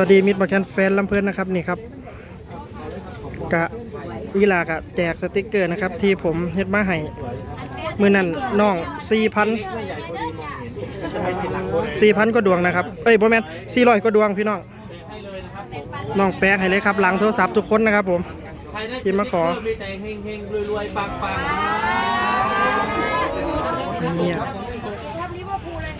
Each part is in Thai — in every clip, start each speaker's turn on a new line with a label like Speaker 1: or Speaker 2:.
Speaker 1: สวัสดีมิตรบอแคนแฟนลำเพลินนะครับนี่ครับกะอีหลากะแจกสติกเกอร์นะครับ ที่ผมเฮ็ดมาให้มือนั่นน้อง4,000 4,000ก็ดวงนะครับเอ้ยบ่แม่น400ก็ดวงพี่น้องน้องแป๊กให้เลยครับหลังโทรศัพท์ทุกคนนะครับผม
Speaker 2: ใครได้
Speaker 1: ที่มาขอ
Speaker 2: มีแต่เฮงเฮงๆรวยๆปังปัง
Speaker 1: เนี่ย
Speaker 3: ทำลิเวอร์พูลเลย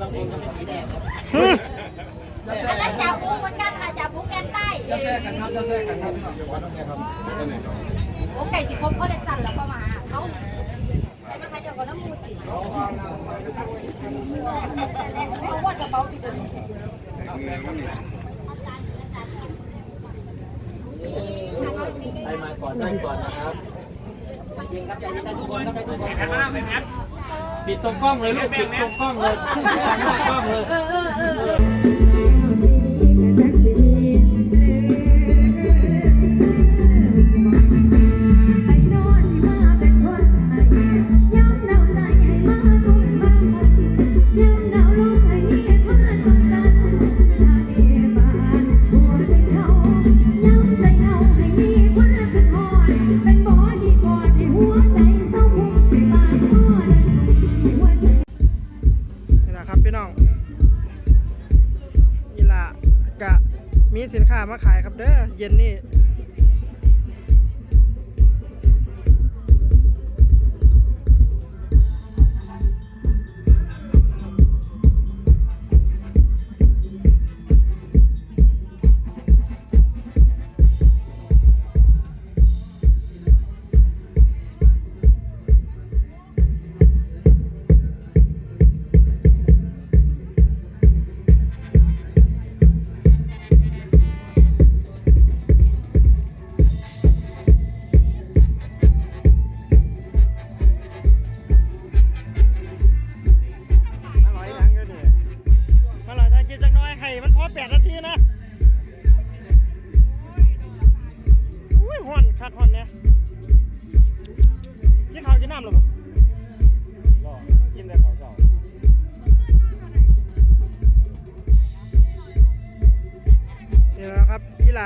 Speaker 1: ฮึ
Speaker 3: อันนั้นจ่าฟูเหมือนกันค่ะจ่าฟูแกนใต้จะแทรกกันครับจะแทรกกันครับโอ้ไก่สิพบเขาเล็กสั่นแล้วก็มาเอ้าแต่มาใครจะก่อนน้ำมูดเขาวาดกระเป๋าติดเลย
Speaker 2: ใครมาก่อนได้ก่อนนะครับ ปิดตรงกล้องเลยลูกปิดตรงกล้องเลย
Speaker 4: ปิดตรงกล้องเลย
Speaker 1: มีสินค้ามาขายครับเด้อเย็นนี่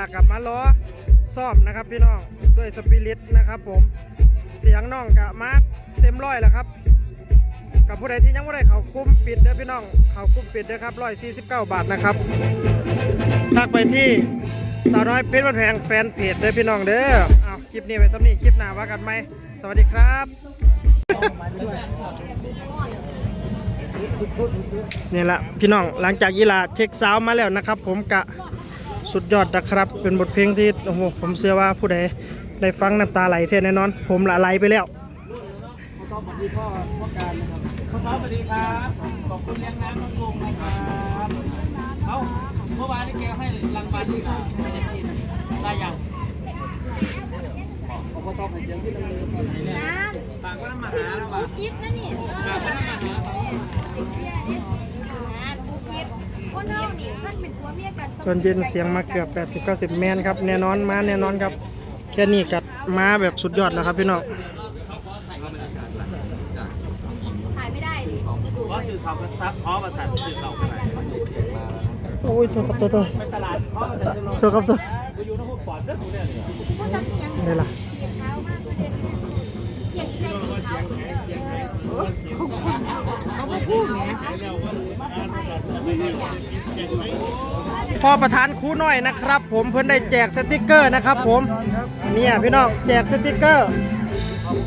Speaker 1: ากลับมาล้อซ่อมนะครับพี่น้องด้วยสปิริตนะครับผมเสียงน้องกะมาเต็มร้อยแล้วครับกับผู้ใดที่ยังไม่ได้เขากุ้มปิดเด้อพี่น้องเขากุ้มปิดเด้อครับร้อยสี่สิบเก้าบาทนะครับทักไปที่สาวน้อยเพชรบันแพงแฟนเพจเด้อพี่น้องเด้อเอาคลิปนี้ไว้สำนี้คลิปหน้าว่ากันไหมสวัสดีครับนี่แหละพี่น้องหลังจากยีลาเช็คซาวด์มาแล้วนะครับ ผมกะ สุดยอดนะครับ เป็นบทเพลงที่โอ้โหผมเชื่อว่าผู้ใดได้ฟังน้ำตาไหลเท่แน่นอน ผมละไหลไปแล้ว
Speaker 2: พ่อสวัสดีพ่อพ่อการนะครับพ่อสวัสดีครับขอบคุณเลี้ยงน้ำน้องลุงนะครับเอ้าเมื่อวานนี้แกให้รางวัลที่เราไม่ได้กินได้ยังพ่อต้องไปเจอที่ตรงนี้ก่อนไหนเนี่ยปากก็น้ำมาหาแล้วป่ะ
Speaker 3: ยิบนะนี่
Speaker 2: ปากก็น้ำมาหา
Speaker 1: ตอนเย็นเสียงมาเกือบ 80 90 แมนครับแน่นอนมาแน่นอนครับ แค่นี้กัดมาแบบสุดยอดแล้วครับพี่น้อง
Speaker 3: ถ่ายไม่ได้ดิก็ดู
Speaker 2: เพราะสื่อเขาก็ซับเพราะภาษาสื่อเขาขนาด
Speaker 1: โอ้ยตัวครับตัวตัว
Speaker 2: ไปตลาดเพราะภาษาสื่อเรา
Speaker 1: ตัวครับตัว
Speaker 2: ไปอยู่ในพวกปอดเรื่องของเนี่ย
Speaker 3: ผู้ชมยัง
Speaker 1: นี่ล่ะ
Speaker 3: เสียงเท้ามากเสียงเสียงเท้าเขาไม่พูดไง
Speaker 1: พ่อประธานครูน้อยนะครับ ผมเพิ่นได้แจกสติกเกอร์นะครับ ผมเนี่ยพี่น้องแจกสติกเกอร์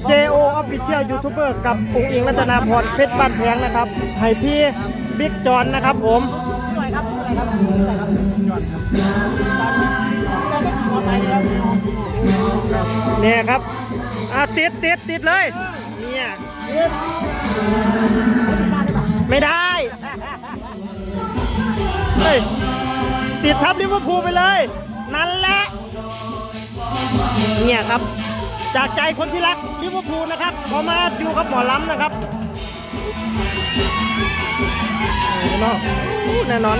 Speaker 1: JO Official YouTuber กับองค์อิงรัตนาพรเพชรบ้านแพงนะครับให้พี่บิ๊กจอนนะครับ ผมเนี่ยครับอ่าติดติดติดเลยเนี่ยไม่ได้ เฮ้ยติดทับลิเวอร์พูลไปเลย นั่นแหละ เนี่ยครับ จากใจคนที่รักลิเวอร์พูลนะครับพอมาอยู่กับหมอลำนะครับแน่นอนแน่นอน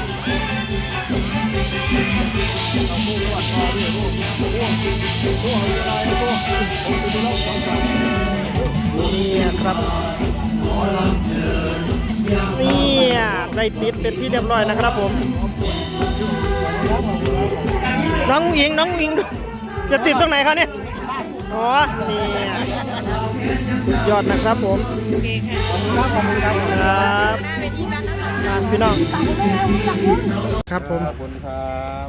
Speaker 1: นี่ครับนี่ ได้ติดเป็นที่เรียบร้อยนะครับผม น้องอิงน้องอิงดูจะติดตรงไหนครับเนี่ยอ๋อนี่สุดยอดนะครับผมครับอะพี่น้องครับผม
Speaker 5: ขอบคุณครับ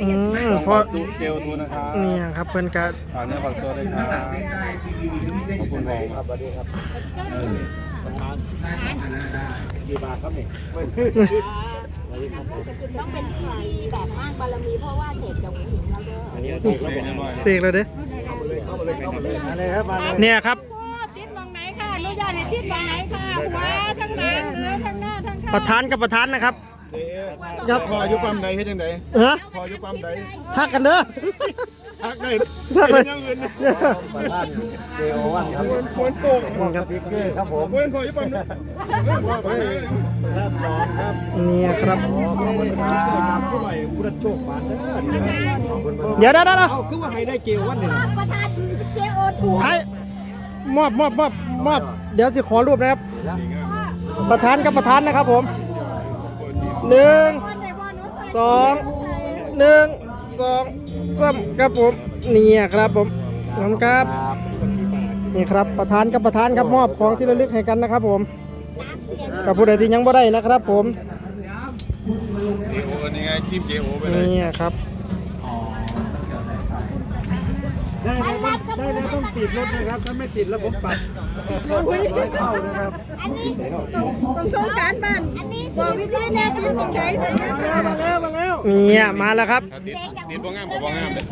Speaker 1: อืมพอ
Speaker 5: ดูเจลทูนะครับ
Speaker 1: นี่ครับเพิ่นก็
Speaker 5: ฝากเนื้อฝากตัวด้วยครับขอบคุณผมครับสวัสดีครับ กี่บาทครับนี่
Speaker 3: ต้องเป็นที่แบบมากบารมีเพราะว่าเสกจะหูถึงแล้วเด้อ
Speaker 5: อันนี้ถูกเลยนะบอย
Speaker 1: เสกเลยเด้
Speaker 5: มาเลยครับมาเลย
Speaker 1: เนี่ยครับ
Speaker 3: ติดมองไหนค่ะอนุญาตให้ติดมองไหนค่ะหัวทั้งหลังหรือทั้งหน้าทั้ง
Speaker 1: ป
Speaker 3: ข้าง
Speaker 1: ระธานกับประธานนะครับ
Speaker 5: ครับ พออายุปั๊มใดเฮ็ดยังไง
Speaker 1: เออ
Speaker 5: พออายุปั๊มใด
Speaker 1: ทักกันเด้อ
Speaker 5: ทักได้
Speaker 1: ทักเลย
Speaker 5: ยังเงิน
Speaker 2: ประธานเจโอวันครับ
Speaker 5: ควรโตก
Speaker 1: ครับ
Speaker 2: บิ๊กเกอร์ครับผม
Speaker 5: เว้นพออายุปั๊มนะพอไปเลย
Speaker 2: ครับสองครับ
Speaker 1: นี่ครับ
Speaker 5: ไม่ได้ทำเกิดจากผู้ใหม่ผู้รัชโชคบานเด้อ
Speaker 1: เดี๋ยวเดี๋ยวเดี๋ยวเดี๋ยว
Speaker 5: เอาคือว่าให้ได้เกลวันนี่
Speaker 3: ประธานเจโอถูก
Speaker 1: ท้ายมอบมอบมอบมอบเดี๋ยวสิขอรูปนะครับ ประธานกับประธานนะครับผม หนึ่งสองหนึ่งสองสามครับผมนี่ครับผมขอบคุณครับ นี่ครับประธานกับประธานครับมอบของที่ระลึกให้กันนะครับ ผมกับผู้ใดที่ยังบ่ได้นะครับ ผม
Speaker 5: เจโอนี่ไงทีมเจโอไปเลย
Speaker 1: นี่ครับได้นะครับได้แล้วต้องติดรถนะครับถ้าไม่ติดระบบปัดเข้านะครับ
Speaker 3: อันนี้ต้องสงการบ้านอันนี้ บอกวิธีแนวติดมองไหนสัญญา
Speaker 1: มาแล้วมาแล้วเนี่ยมาแล้วครับ
Speaker 5: ถ้าติดติดบ่งามกับบ่งามเลย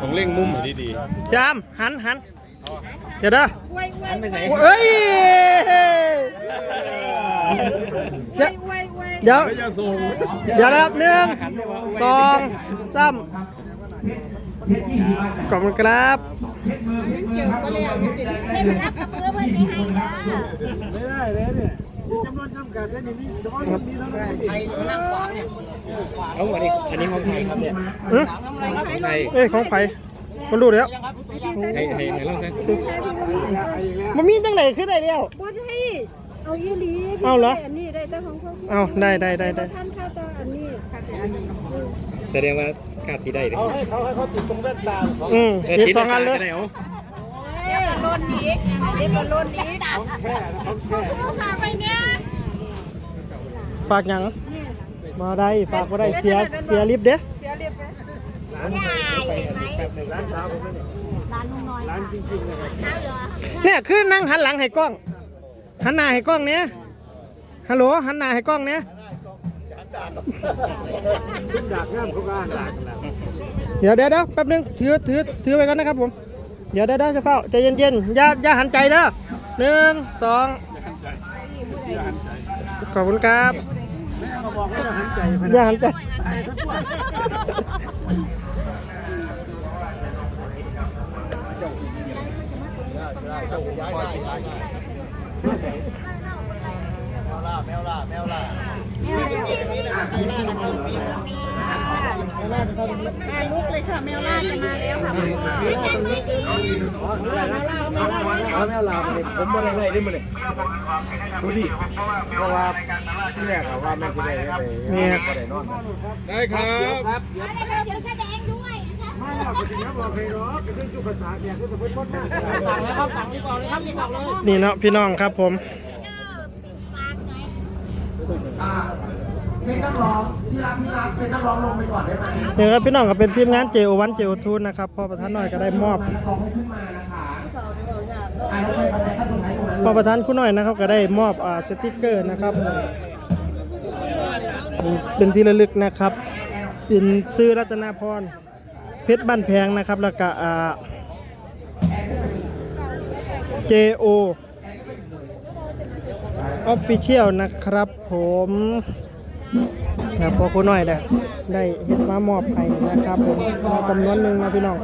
Speaker 5: ต้องเล่งมุมให้ดี
Speaker 1: จามหันหันเดี๋ยวเด้อ
Speaker 3: ไว้ไว้ไว้
Speaker 1: เอ้ยเดี๋ยว
Speaker 3: ไว้ไว้
Speaker 1: เดี๋ยว
Speaker 5: ๆแล้วอย่าส่ง
Speaker 1: เดี๋ยวนะครับหนึ่งสองสามขอบคุณครับ
Speaker 3: ให้มันรับกับมือเพื่อนที่ให้นะ
Speaker 5: ไม่ได้เลยเนี่ย จำนวนจำกัดได้นี่นี่เฉพาะรุ่นนี้เท่านั้นเอง
Speaker 2: เอาอันนี้อันนี้ของใครครับเนี่ย
Speaker 1: อื้อ
Speaker 2: ของใคร
Speaker 1: เอ้ยของไผมันดูเดี๋ยว
Speaker 2: ให้ให้ให้เราใส่
Speaker 1: มันมีตั้งไหนขึ้นได้แล้ว
Speaker 3: บ่ได้เอาอีหลี
Speaker 1: เอาเหรอ
Speaker 3: อันนี้ได้แต่ของพวก
Speaker 1: เอาได้ได้ได้ได้
Speaker 3: ท่านค่าตาอันนี้ค่าแต่อันนี้
Speaker 2: แสดงว่าขาดสีได้เลย
Speaker 5: เอาให้เขาให้เขาติดตรงแว่นตาสอง
Speaker 1: อืมติดสองอันเลย
Speaker 3: ล้นนี้เด็กกันล้นนี้ลูกค้าไปเนี่ย
Speaker 1: ฝากหยังมาได้ฝากมาได้เสียเสียลิฟต์เด้
Speaker 3: เสียเรียบร้อยได้เห็นไหม
Speaker 5: ร้านสาวผมเนี่ย
Speaker 3: ร้านลุงน้อยร้านจริงๆเลยน้าเหรอ
Speaker 1: เนี่ยคือนั่งหันหลังให้กล้องหันหน้าให้กล้องเนี้ยฮัลโหลหันหน้าให้กล้องเนี้ย
Speaker 5: ขึ้นดากงามเขาก็อ่านดากแล้ว
Speaker 1: เดี๋ยวเดี๋ยวเดี๋ยวแป๊บนึงถือถือถือไว้ก่อนนะครับผมเดี๋ยวเดี๋ยวเดี๋ยวจะเฝ้าใจเย็นๆอย่าอย่าหันใจเด้อหนึ่งสองขอบคุณครับ
Speaker 5: เขาบอกให้เราหันใจพ
Speaker 1: อย่าหันใจ
Speaker 3: มา ลุกเลยค่ะแมวล่าจะมาแล้วค่ะ
Speaker 2: เอาแมวลาไปผมบ่ได้เลยได้มื้อนี้ดูดิเพราะว่าที่แรกอะว่าแม่สิได้ได้ไป
Speaker 1: เนี่ย
Speaker 2: บ่ได้นอนนะ
Speaker 5: ได้ครับ
Speaker 3: เดี๋ยวแสดงด้วย
Speaker 5: ไม่หรอกจริงๆบอกเลยเนาะเรื่องจุกภาษาเนี่ยคือสมมติคนมาก
Speaker 2: สั่งแล้วครับสั่งที่ก่อนเลยครับที่ก่อนเลย
Speaker 1: นี่เนาะพี่น้องครับผม
Speaker 3: ฝากหน่อย
Speaker 1: นี่ครับพี่น้องก็เป็นทีมงาน JO1 JO2 นเจโอทูนนะครับพ่อประธานหน่อยก็ได้มอบพ่อประธานคุณหน่อยนะครับก็ได้มอบอ่าสติกเกอร์นะครับ เป็นที่ระลึกนะครับ เป็นซื้อรัตนาพรเพชรบ้านแพงนะครับแล้วก็อ่า JO Official นะครับผม ครับพอคุณหน่อยได้ได้เห็ดมามอบให้นะครับผมมาจำนวนหนึ่งนะพี่น้อง